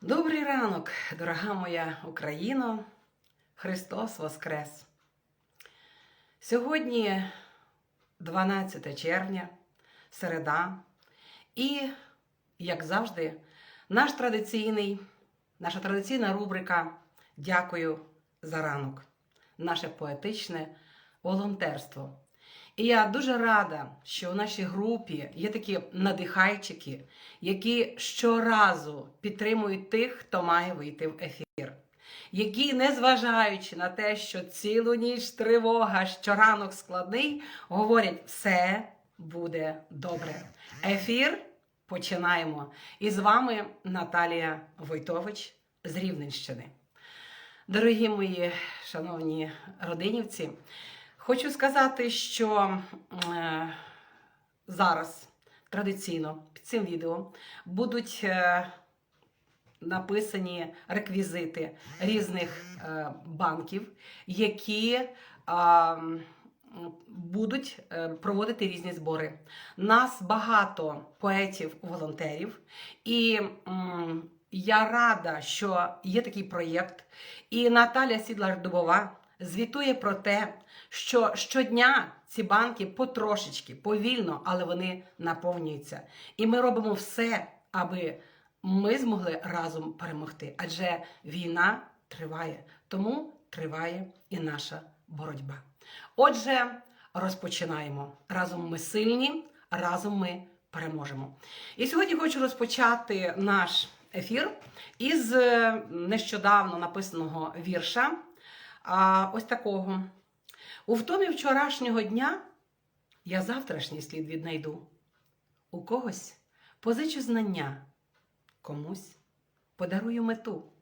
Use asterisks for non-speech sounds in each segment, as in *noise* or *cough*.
Добрий ранок, дорога моя Україно, Христос Воскрес! Сьогодні 12 червня, середа, і, як завжди, наш традиційний, наша традиційна рубрика Дякую за ранок, наше поетичне волонтерство. І я дуже рада, що в нашій групі є такі надихайчики, які щоразу підтримують тих, хто має вийти в ефір. Які, незважаючи на те, що цілу ніч тривога, що ранок складний, говорять, все буде добре. Ефір починаємо. І з вами Наталія Войтович з Рівненщини. Дорогі мої шановні родинівці, хочу сказати, що е, зараз традиційно під цим відео будуть е, написані реквізити різних е, банків, які м, будуть е, проводити різні збори. Нас багато поетів-волонтерів, і м, я рада, що є такий проєкт. І Наталя Сідлар-Дубова звітує про те, що щодня ці банки потрошечки, повільно, але вони наповнюються. І ми робимо все, аби ми змогли разом перемогти. Адже війна триває, тому триває і наша боротьба. Отже, розпочинаємо. Разом ми сильні, разом ми переможемо. І сьогодні хочу розпочати наш ефір із е, нещодавно написаного вірша. А, ось такого. У втомі вчорашнього дня я завтрашній слід віднайду. У когось позичу знання, комусь подарую мету.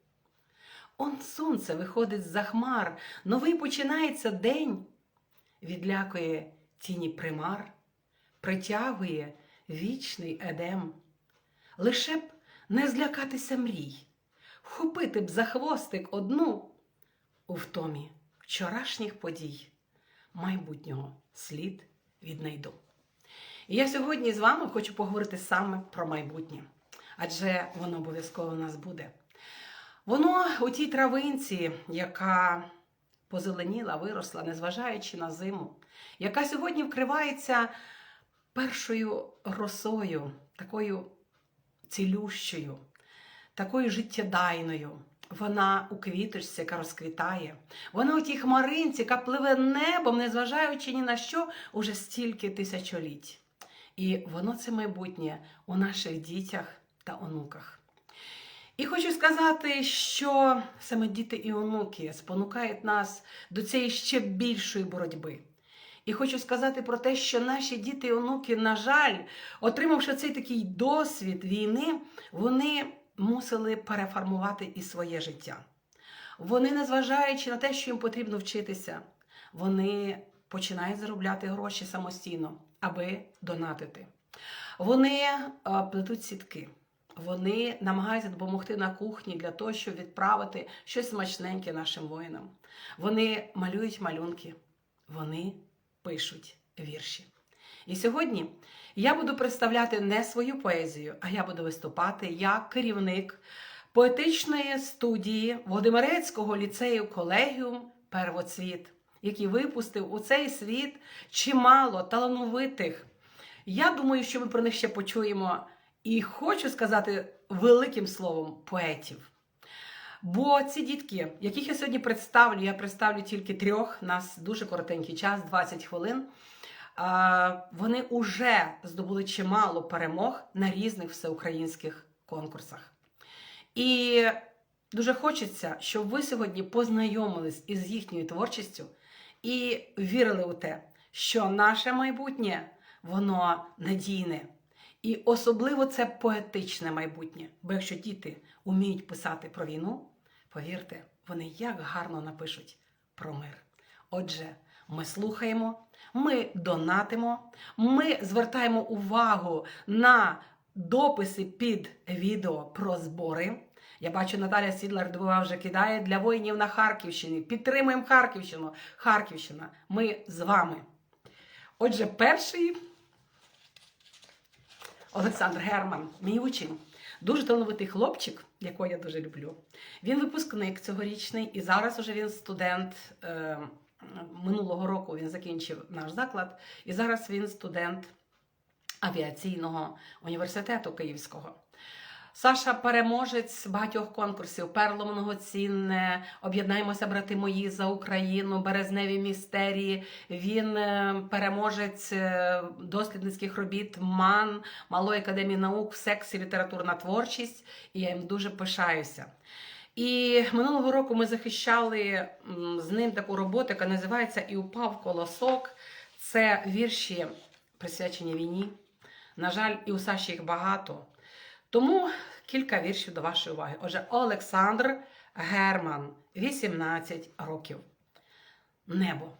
Он сонце виходить з-за хмар, новий починається день, відлякує тіні примар, притягує вічний едем. Лише б не злякатися мрій, вхопити б за хвостик одну у втомі вчорашніх подій, майбутнього слід віднайду. І я сьогодні з вами хочу поговорити саме про майбутнє, адже воно обов'язково у нас буде. Воно у тій травинці, яка позеленіла, виросла, незважаючи на зиму, яка сьогодні вкривається першою росою, такою цілющою, такою життєдайною. Вона у квіточці, яка розквітає. Вона у тій хмаринці, яка пливе небом, незважаючи ні на що, уже стільки тисячоліть. І воно це майбутнє у наших дітях та онуках. І хочу сказати, що саме діти і онуки спонукають нас до цієї ще більшої боротьби. І хочу сказати про те, що наші діти і онуки, на жаль, отримавши цей такий досвід війни, вони мусили переформувати і своє життя. Вони, незважаючи на те, що їм потрібно вчитися, вони починають заробляти гроші самостійно, аби донатити. Вони е, плетуть сітки. Вони намагаються допомогти на кухні для того, щоб відправити щось смачненьке нашим воїнам. Вони малюють малюнки, вони пишуть вірші. І сьогодні я буду представляти не свою поезію, а я буду виступати як керівник поетичної студії Володимирецького ліцею колегіум Первоцвіт, який випустив у цей світ чимало талановитих. Я думаю, що ми про них ще почуємо. І хочу сказати великим словом поетів. Бо ці дітки, яких я сьогодні представлю, я представлю тільки трьох, нас дуже коротенький час, 20 хвилин. Вони вже здобули чимало перемог на різних всеукраїнських конкурсах. І дуже хочеться, щоб ви сьогодні познайомились із їхньою творчістю і вірили у те, що наше майбутнє воно надійне. І особливо це поетичне майбутнє. Бо якщо діти вміють писати про війну, повірте, вони як гарно напишуть про мир. Отже, ми слухаємо, ми донатимо, ми звертаємо увагу на дописи під відео про збори. Я бачу, Наталя Сідлар Дубова вже кидає для воїнів на Харківщині. Підтримуємо Харківщину. Харківщина, ми з вами. Отже, перший Олександр Герман, мій учень, дуже талановитий хлопчик, якого я дуже люблю. Він випускник цьогорічний, і зараз уже він студент. Е, минулого року він закінчив наш заклад, і зараз він студент авіаційного університету Київського. Саша переможець багатьох конкурсів. Перло многоцінне, об'єднаємося, брати мої за Україну, березневі містерії. Він е, переможець е, дослідницьких робіт МАН, Малої академії наук в сексі літературна творчість. І я їм дуже пишаюся. І минулого року ми захищали з ним таку роботу, яка називається І упав колосок. Це вірші, присвячені війні. На жаль, і у Саші їх багато. Тому кілька віршів до вашої уваги. Отже, Олександр Герман, 18 років. Небо.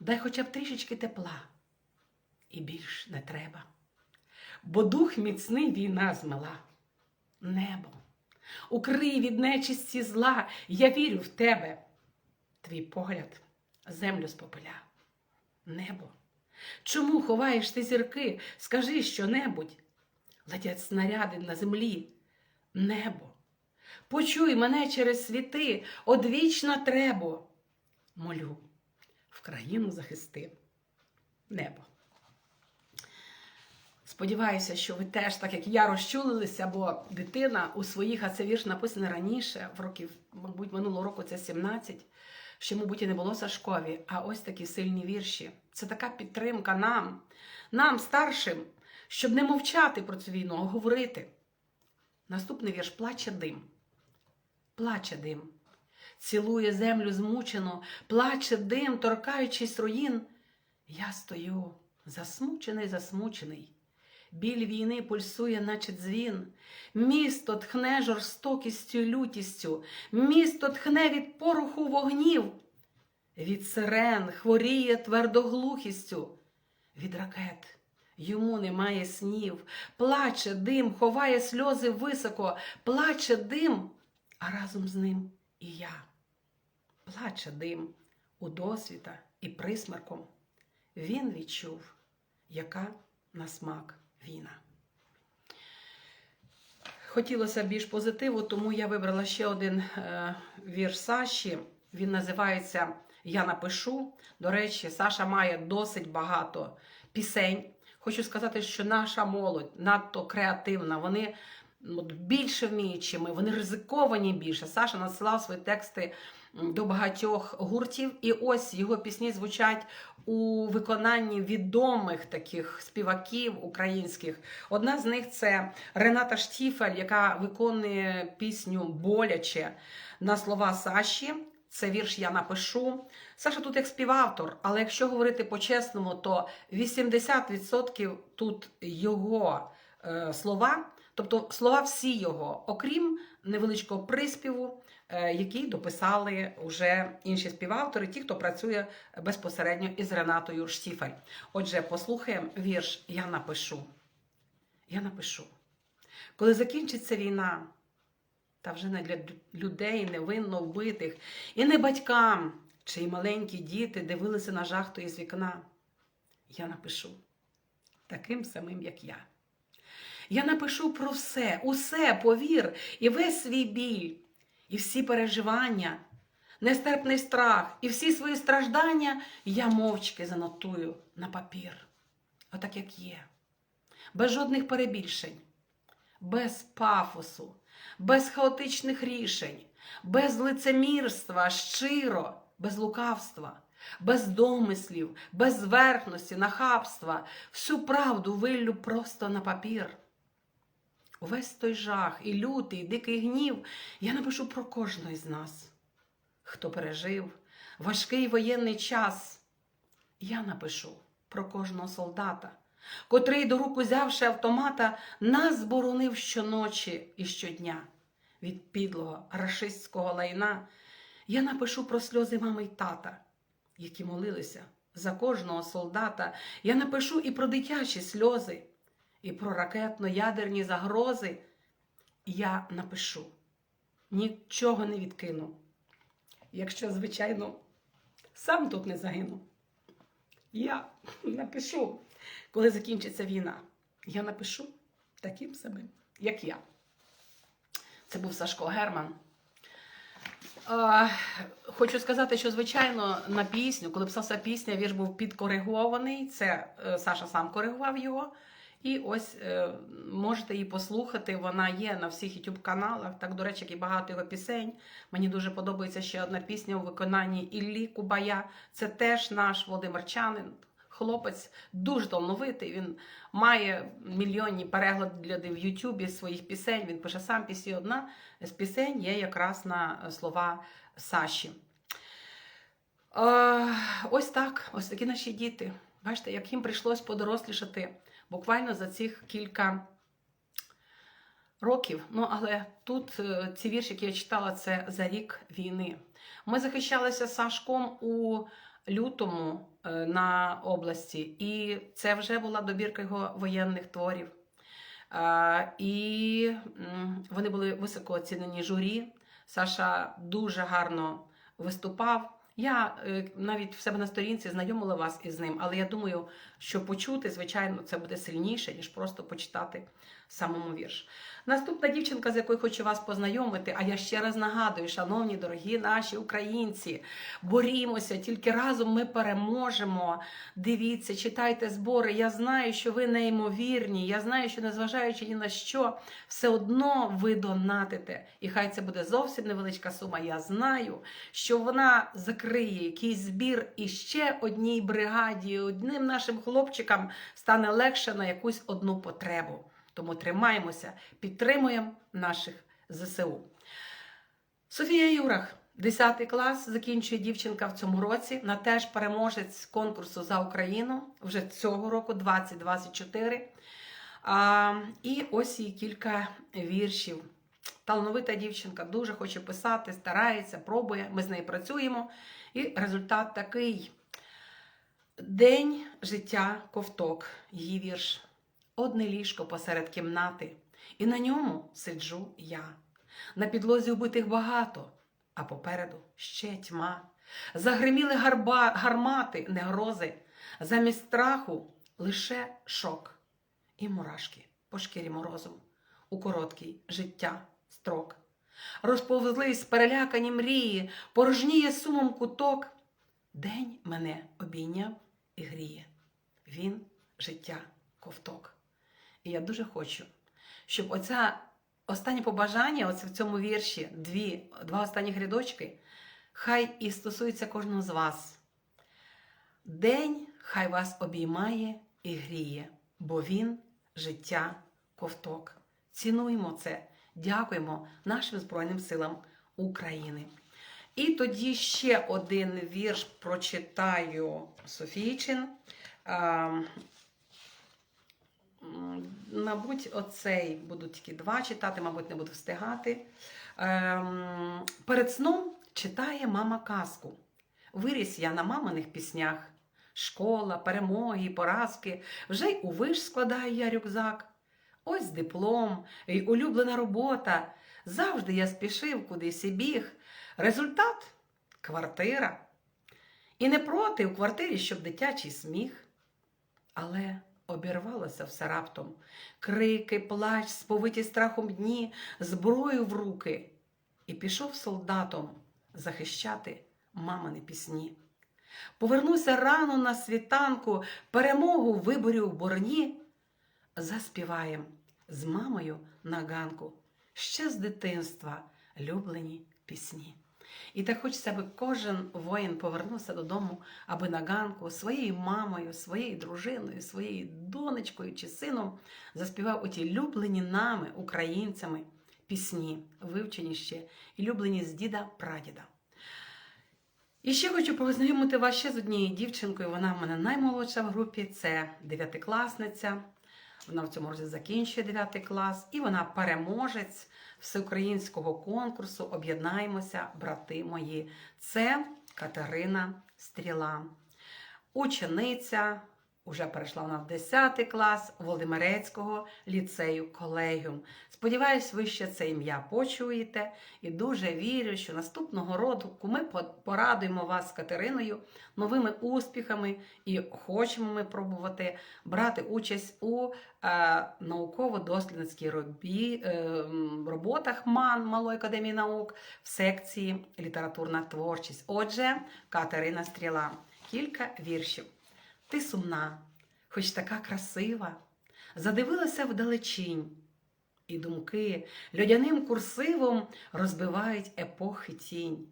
Дай хоча б трішечки тепла. І більш не треба. Бо дух міцний війна змила. Небо. Укрий від нечисті зла, я вірю в тебе. Твій погляд землю спопиля. Небо. Чому ховаєш ти зірки? Скажи що-небудь. Летять снаряди на землі. Небо. Почуй мене через світи, одвічна требо. Молю, в країну захисти. Небо. Сподіваюся, що ви теж, так як я, розчулилися, бо дитина у своїх, а це вірш написаний раніше, в років, мабуть, минулого року це 17, ще, мабуть, і не було Сашкові, а ось такі сильні вірші. Це така підтримка нам, нам, старшим, щоб не мовчати про цю війну, а говорити. Наступний вірш плаче дим. Плаче дим. Цілує землю змучено, плаче дим, торкаючись руїн. Я стою, засмучений, засмучений. Біль війни пульсує, наче дзвін. Місто тхне жорстокістю лютістю, місто тхне від пороху вогнів, від сирен хворіє твердоглухістю, від ракет. Йому немає снів, плаче дим, ховає сльози високо, плаче дим, а разом з ним і я. Плаче дим у досвіта і присмерком. Він відчув, яка на смак війна. Хотілося більш позитиву, тому я вибрала ще один е, вірш Саші. Він називається Я напишу. До речі, Саша має досить багато пісень. Хочу сказати, що наша молодь надто креативна. Вони от, більше вміють, чим ми, вони ризиковані більше. Саша надсилав свої тексти до багатьох гуртів, і ось його пісні звучать у виконанні відомих таких співаків українських. Одна з них це Рената Штіфель, яка виконує пісню Боляче на слова Саші. Це вірш я напишу. Саша тут як співавтор, але якщо говорити по-чесному, то 80% тут його е, слова, тобто слова всі його, окрім невеличкого приспіву, е, який дописали вже інші співавтори, ті, хто працює безпосередньо із Ренатою Штіфель. Отже, послухаємо вірш Я напишу. Я напишу. Коли закінчиться війна, та вже не для людей невинно вбитих, і не батькам, чиї маленькі діти дивилися на жахту із вікна. Я напишу таким самим, як я. Я напишу про все, усе, повір, і весь свій біль, і всі переживання, нестерпний страх, і всі свої страждання я мовчки занотую на папір. Отак, як є, без жодних перебільшень, без пафосу без хаотичних рішень, без лицемірства, щиро, без лукавства, без домислів, без зверхності, нахабства, всю правду виллю просто на папір. Увесь той жах, і лютий, і дикий гнів я напишу про кожного з нас, хто пережив важкий воєнний час. Я напишу про кожного солдата, котрий до рук узявши автомата, нас боронив щоночі і щодня від підлого рашистського лайна. Я напишу про сльози мами й тата, які молилися за кожного солдата. Я напишу і про дитячі сльози, і про ракетно-ядерні загрози. Я напишу, нічого не відкину. Якщо, звичайно, сам тут не загину. Я напишу, коли закінчиться війна. я напишу таким самим, як я. Це був Сашко Герман. Хочу сказати, що звичайно на пісню, коли писався пісня, вірш був підкоригований. Це е, Саша сам коригував його. І ось е, можете її послухати. Вона є на всіх youtube каналах. Так, до речі, як і багато його пісень. Мені дуже подобається ще одна пісня у виконанні Іллі Кубая. Це теж наш Володимирчанин. Хлопець дуже талановитий. Він має мільйонні перегляди в Ютубі своїх пісень. Він пише сам пісні. Одна з пісень є якраз на слова Саші. Е, ось так, ось такі наші діти. Бачите, як їм прийшлось подорослішати буквально за цих кілька років. Ну, але тут е, ці вірші, які я читала, це за рік війни. Ми захищалися Сашком у лютому е, на області, і це вже була добірка його воєнних творів. Е, І вони були високо оцінені журі. Саша дуже гарно виступав. Я е, навіть в себе на сторінці знайомила вас із ним, але я думаю, що почути, звичайно, це буде сильніше, ніж просто почитати самому вірш. Наступна дівчинка, з якою хочу вас познайомити, а я ще раз нагадую, шановні дорогі наші українці, борімося, тільки разом ми переможемо. Дивіться, читайте збори. Я знаю, що ви неймовірні. Я знаю, що незважаючи ні на що, все одно ви донатите. І хай це буде зовсім невеличка сума. Я знаю, що вона закриє якийсь збір і ще одній бригаді, одним нашим хлопчикам стане легше на якусь одну потребу. Тому тримаємося, підтримуємо наших ЗСУ. Софія Юрах, 10 клас, закінчує дівчинка в цьому році. Вона теж переможець конкурсу за Україну вже цього року, 2024. А, і ось їй кілька віршів. Талановита дівчинка дуже хоче писати, старається, пробує. Ми з нею працюємо. І результат такий: День життя ковток, її вірш. Одне ліжко посеред кімнати, і на ньому сиджу я. На підлозі убитих багато, а попереду ще тьма. Загриміли гарба, гармати, негрози, замість страху лише шок і мурашки по шкірі морозом у короткий життя строк. Розповзлись перелякані мрії, порожніє сумом куток. День мене обійняв і гріє. Він життя ковток. І я дуже хочу, щоб оця останнє побажання, оце в цьому вірші, дві, два останні рядочки, хай і стосується кожного з вас. День хай вас обіймає і гріє, бо він життя ковток. Цінуємо це, дякуємо нашим Збройним силам України. І тоді ще один вірш прочитаю Софійчин. Мабуть, оцей буду тільки два читати, мабуть, не буду встигати. Ем, перед сном читає мама казку. Виріс я на маминих піснях. Школа, перемоги, поразки. Вже й у виш складаю я рюкзак. Ось диплом і улюблена робота. Завжди я спішив кудись і біг. Результат квартира. І не проти у квартирі, щоб дитячий сміх. Але обірвалося все раптом. Крики, плач, сповиті страхом дні, зброю в руки. І пішов солдатом захищати мамини пісні. Повернуся рано на світанку, перемогу виборю в борні. Заспіваєм з мамою на ганку ще з дитинства люблені пісні. І так хочеться, аби кожен воїн повернувся додому, аби на ганку своєю мамою, своєю дружиною, своєю донечкою чи сином заспівав оті люблені нами, українцями, пісні, вивчені ще і люблені з діда прадіда. І ще хочу познайомити вас ще з однією дівчинкою. Вона в мене наймолодша в групі, це дев'ятикласниця. Вона в цьому році закінчує 9 клас, і вона переможець всеукраїнського конкурсу Об'єднаємося, брати мої. Це Катерина Стріла, учениця Уже перейшла вона в 10 клас Володимирецького ліцею колегіум. Сподіваюсь, ви ще це ім'я почуєте і дуже вірю, що наступного року ми порадуємо вас з Катериною новими успіхами і хочемо ми пробувати брати участь у е, науково-дослідницькій робі, е, роботах МАН Малої академії наук в секції літературна творчість. Отже, Катерина Стріла. Кілька віршів. Ти сумна, хоч така красива, задивилася вдалечінь, і думки льодяним курсивом розбивають епохи тінь.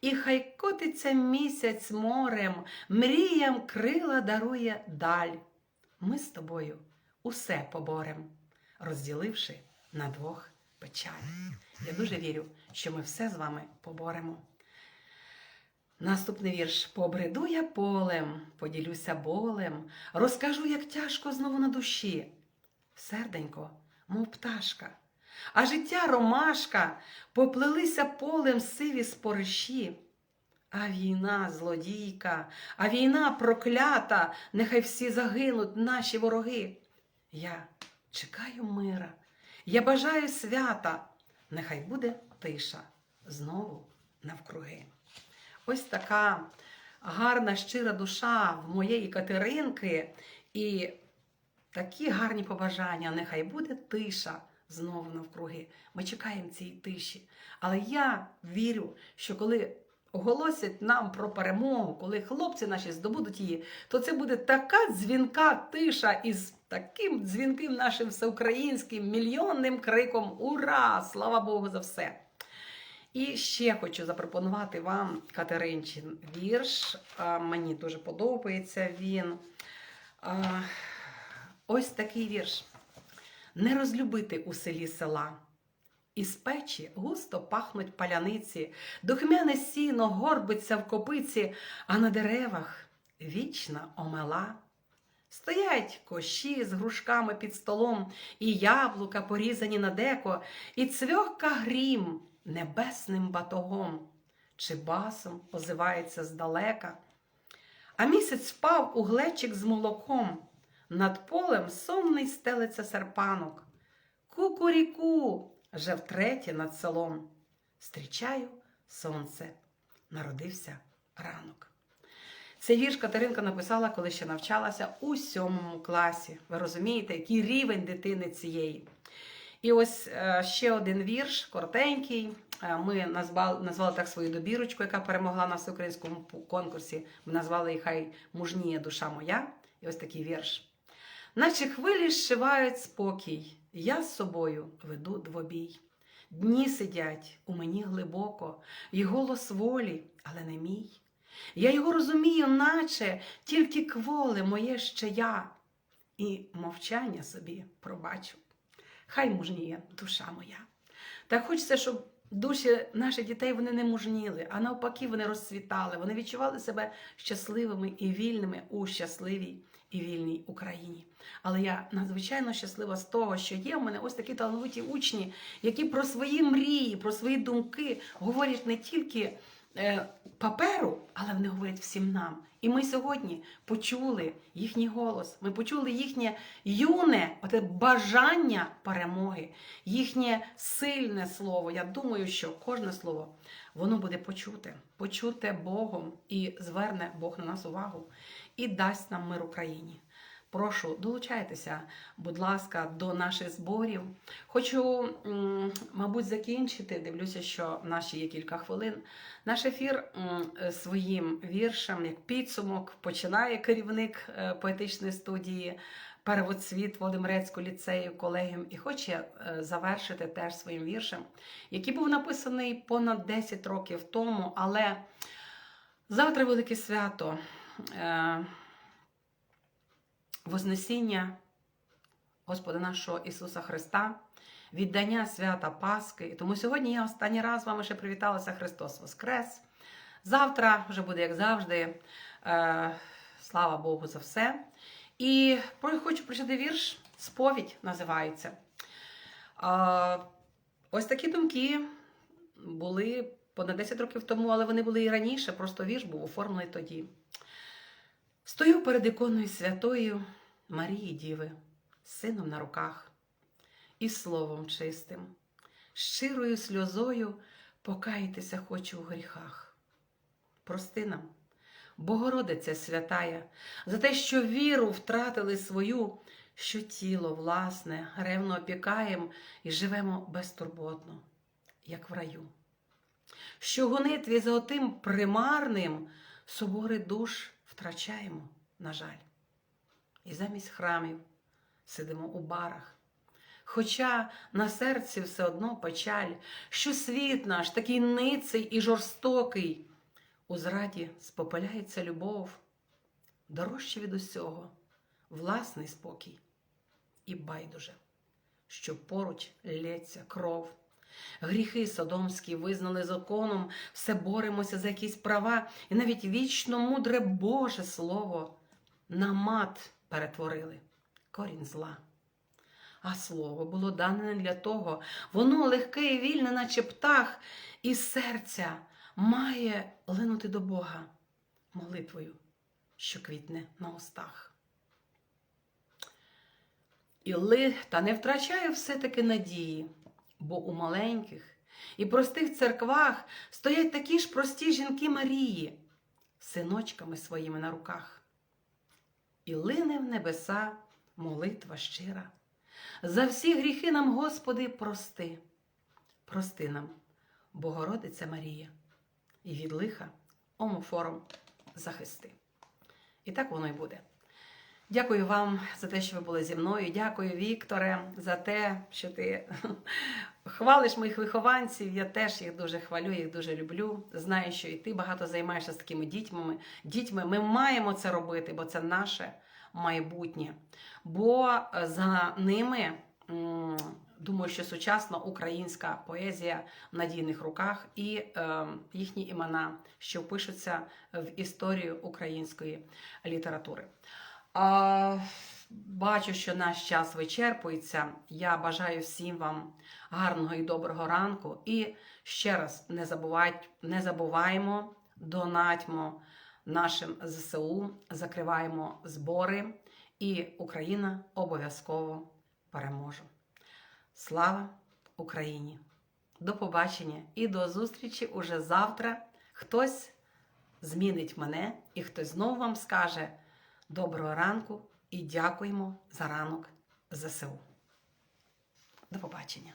І хай котиться місяць морем, мріям крила дарує даль. Ми з тобою усе поборем, розділивши на двох печаль. Я дуже вірю, що ми все з вами поборемо. Наступний вірш. Побреду я полем, поділюся болем, розкажу, як тяжко знову на душі. Серденько, мов пташка, а життя ромашка, поплелися полем сиві спориші. А війна злодійка, а війна проклята, нехай всі загинуть наші вороги. Я чекаю мира, я бажаю свята, нехай буде тиша знову навкруги. Ось така гарна, щира душа в моєї Катеринки і такі гарні побажання. Нехай буде тиша знову навкруги. Ми чекаємо цієї тиші. Але я вірю, що коли оголосять нам про перемогу, коли хлопці наші здобудуть її, то це буде така дзвінка тиша із таким дзвінким нашим всеукраїнським мільйонним криком Ура! Слава Богу за все! І ще хочу запропонувати вам Катеринчин вірш. Мені дуже подобається він. Ось такий вірш. Не розлюбити у селі села. Із печі густо пахнуть паляниці, духмяне сіно горбиться в копиці, а на деревах вічна омела. Стоять кощі з грушками під столом, і яблука порізані на деко, і цвьохка грім небесним батогом, чи басом озивається здалека. А місяць впав у глечик з молоком, над полем сонний стелиться серпанок. Кукуріку вже втретє над селом. Стрічаю сонце, народився ранок. Цей вірш Катеринка написала, коли ще навчалася у сьомому класі. Ви розумієте, який рівень дитини цієї. І ось е, ще один вірш, коротенький. Е, Ми назвали, назвали так свою добірочку, яка перемогла на всеукраїнському конкурсі. Ми назвали її Хай мужніє душа моя. І ось такий вірш. Наче хвилі зшивають спокій, я з собою веду двобій. Дні сидять у мені глибоко, і голос волі, але не мій. Я його розумію, наче тільки кволе моє ще я, і мовчання собі пробачу. Хай мужніє душа моя. Так хочеться, щоб душі наших дітей вони не мужніли, а навпаки, вони розцвітали, вони відчували себе щасливими і вільними у щасливій і вільній Україні. Але я надзвичайно щаслива з того, що є в мене ось такі талановиті учні, які про свої мрії, про свої думки говорять не тільки паперу, але вони говорять всім нам. І ми сьогодні почули їхній голос, ми почули їхнє юне оте бажання перемоги, їхнє сильне слово. Я думаю, що кожне слово воно буде почуте, почуте Богом і зверне Бог на нас увагу і дасть нам мир Україні. Прошу, долучайтеся, будь ласка, до наших зборів. Хочу, мабуть, закінчити. Дивлюся, що в наші є кілька хвилин. Наш ефір е, своїм віршем, як підсумок, починає керівник е, поетичної студії Первоцвіт Володимирецького ліцею колегіум і хоче е, завершити теж своїм віршем, який був написаний понад 10 років тому, але завтра велике свято. Вознесіння Господа нашого Ісуса Христа, віддання свята Пасхи. Тому сьогодні я останній раз з вами ще привіталася Христос Воскрес. Завтра вже буде, як завжди, е, слава Богу за все. І хочу прочитати вірш, сповідь називається. Е, ось такі думки були понад 10 років тому, але вони були і раніше, просто вірш був оформлений тоді. Стою перед іконою святою Марії Діви, з сином на руках і словом чистим, щирою сльозою покаятися хочу у гріхах. Прости нам, Богородиця святая, за те, що віру втратили свою, що тіло власне ревно опікаєм і живемо безтурботно, як в раю. Що гонитві за отим примарним собори душ втрачаємо, на жаль. І замість храмів сидимо у барах. Хоча на серці все одно печаль, що світ наш такий ниций і жорстокий, у зраді спопиляється любов, дорожче від усього, власний спокій і байдуже, що поруч лється кров. Гріхи содомські визнали законом, все боремося за якісь права, і навіть вічно мудре Боже Слово на мат перетворили корінь зла. А слово було дане не для того, воно легке і вільне, наче птах, і серця має линути до Бога молитвою, що квітне на устах. І ли, та не втрачаю все-таки надії, бо у маленьких і простих церквах стоять такі ж прості жінки Марії, синочками своїми на руках. І лине в небеса молитва щира. За всі гріхи нам, Господи, прости. Прости нам, Богородиця Марія, і від лиха омофором захисти. І так воно й буде. Дякую вам за те, що ви були зі мною. Дякую, Вікторе, за те, що ти *laughs* хвалиш моїх вихованців. Я теж їх дуже хвалю, їх дуже люблю. Знаю, що і ти багато займаєшся з такими дітьми. Дітьми ми маємо це робити, бо це наше майбутнє. Бо за ними. Думаю, що сучасна українська поезія в надійних руках і е, їхні імена, що впишуться в історію української літератури. А, бачу, що наш час вичерпується. Я бажаю всім вам гарного і доброго ранку. І ще раз не забувайте, не забуваємо, донатьмо нашим ЗСУ, закриваємо збори, і Україна обов'язково переможе. Слава Україні! До побачення і до зустрічі уже завтра. Хтось змінить мене, і хтось знову вам скаже доброго ранку і дякуємо за ранок ЗСУ. До побачення!